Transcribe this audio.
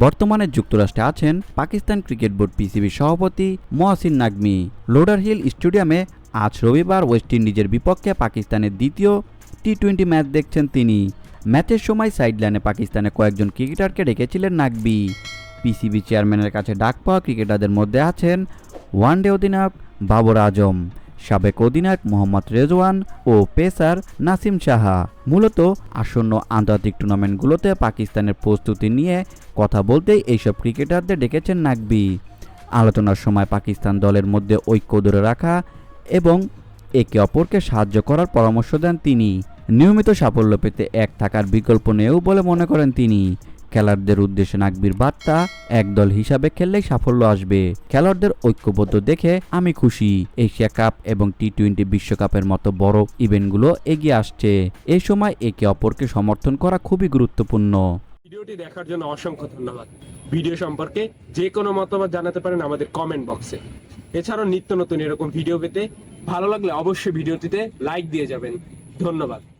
বর্তমানে যুক্তরাষ্ট্রে আছেন পাকিস্তান ক্রিকেট বোর্ড পিসিবির সভাপতি মহাসিন নাগমি। লোডার হিল স্টেডিয়ামে আজ রবিবার ওয়েস্ট ইন্ডিজের বিপক্ষে পাকিস্তানের দ্বিতীয় টি টোয়েন্টি ম্যাচ দেখছেন তিনি। ম্যাচের সময় সাইডলাইনে পাকিস্তানে কয়েকজন ক্রিকেটারকে ডেকেছিলেন নাগবি পিসিবি চেয়ারম্যানের কাছে ডাক পাওয়া ক্রিকেটারদের মধ্যে আছেন ওয়ানডে অধিনায়ক বাবর আজম। সাবেক অধিনায়ক মোহাম্মদ রেজওয়ান ও পেসার নাসিম সাহা। মূলত আসন্ন আন্তর্জাতিক টুর্নামেন্টগুলোতে পাকিস্তানের প্রস্তুতি নিয়ে কথা বলতেই এইসব ক্রিকেটারদের ডেকেছেন নাকবি আলোচনার সময় পাকিস্তান দলের মধ্যে ঐক্য ধরে রাখা এবং একে অপরকে সাহায্য করার পরামর্শ দেন তিনি। নিয়মিত সাফল্য পেতে এক থাকার বিকল্প নেও বলে মনে করেন তিনি। খেলোয়াড়দের উদ্দেশ্যে নাকবির বার্তা একদল হিসাবে খেললেই সাফল্য আসবে। খেলোয়াড়দের ঐক্যবদ্ধ দেখে আমি খুশি। এশিয়া কাপ এবং টি টোয়েন্টি বিশ্বকাপের মতো বড় ইভেন্টগুলো এগিয়ে আসছে। এ সময় একে অপরকে সমর্থন করা খুবই গুরুত্বপূর্ণ। ভিডিওটি দেখার জন্য অসংখ্য ধন্যবাদ। ভিডিও সম্পর্কে যে কোনো মতামত জানাতে পারেন আমাদের কমেন্ট বক্সে এছাড়াও নিত্য নতুন এরকম ভিডিও পেতে ভালো লাগলে অবশ্যই ভিডিওটিতে লাইক দিয়ে যাবেন। ধন্যবাদ।